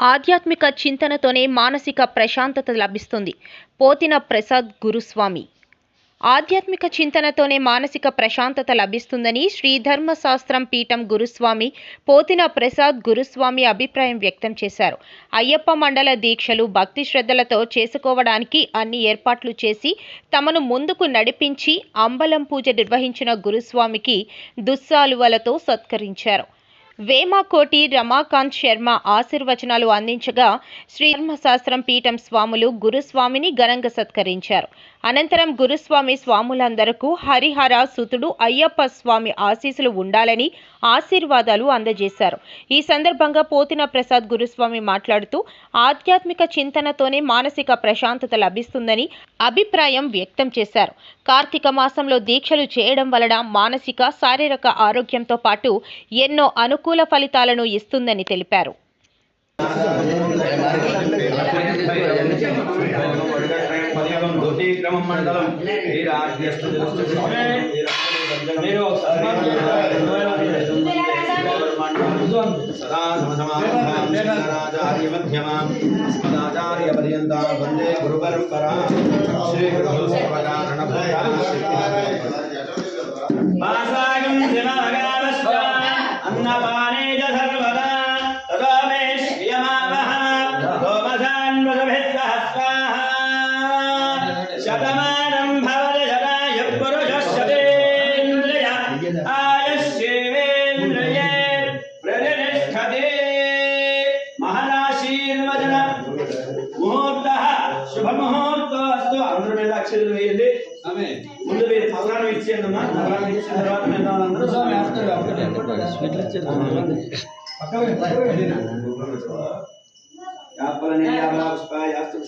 ఆధ్యాత్మిక చింతనతోనే మానసిక ప్రశాంతత లభిస్తుంది. పోతిన ప్రసాద్ గురుస్వామి. ఆధ్యాత్మిక చింతనతోనే మానసిక ప్రశాంతత లభిస్తుందని శ్రీ ధర్మశాస్త్రం పీఠం గురుస్వామి పోతిన ప్రసాద్ గురుస్వామి అభిప్రాయం వ్యక్తం చేశారు. అయ్యప్ప మండల దీక్షలు భక్తి శ్రద్ధలతో చేసుకోవడానికి అన్ని ఏర్పాట్లు చేసి తమను ముందుకు నడిపించి అంబలం పూజ నిర్వహించిన గురుస్వామికి దుస్సాలువలతో సత్కరించారు. వేమాకోటి రమాకాంత్ శర్మ ఆశీర్వచనాలు అందించగా శ్రీ ధర్మశాస్త్రం పీఠం స్వాములు గురుస్వామిని ఘనంగా సత్కరించారు. అనంతరం గురుస్వామి స్వాములందరకు హరిహర సుతుడు అయ్యప్ప స్వామి ఆశీస్సులు ఉండాలని ఆశీర్వాదాలు అందజేశారు. ఈ సందర్భంగా పోతిన ప్రసాద్ గురుస్వామి మాట్లాడుతూ ఆధ్యాత్మిక చింతనతోనే మానసిక ప్రశాంతత లభిస్తుందని అభిప్రాయం వ్యక్తం చేశారు. కార్తీక మాసంలో దీక్షలు చేయడం వలన మానసిక శారీరక ఆరోగ్యంతో పాటు ఎన్నో అనుకూల ఫలితాలను ఇస్తుందని తెలిపారు. మండలం सदा समसमाचार्यमध्यमाम् अस्मदाचार्यपर्यन्तां वंदे गुरुपरम्परां श्रीगुरुसर्वदा అక్షరాలు వేయండి ముందు మీరు పత్రాలు ఇచ్చేయండి అమ్మా. పత్రాలు ఇచ్చిన తర్వాత మీద అందరూ యాపలనే యాభాపుష్పాయాస్తు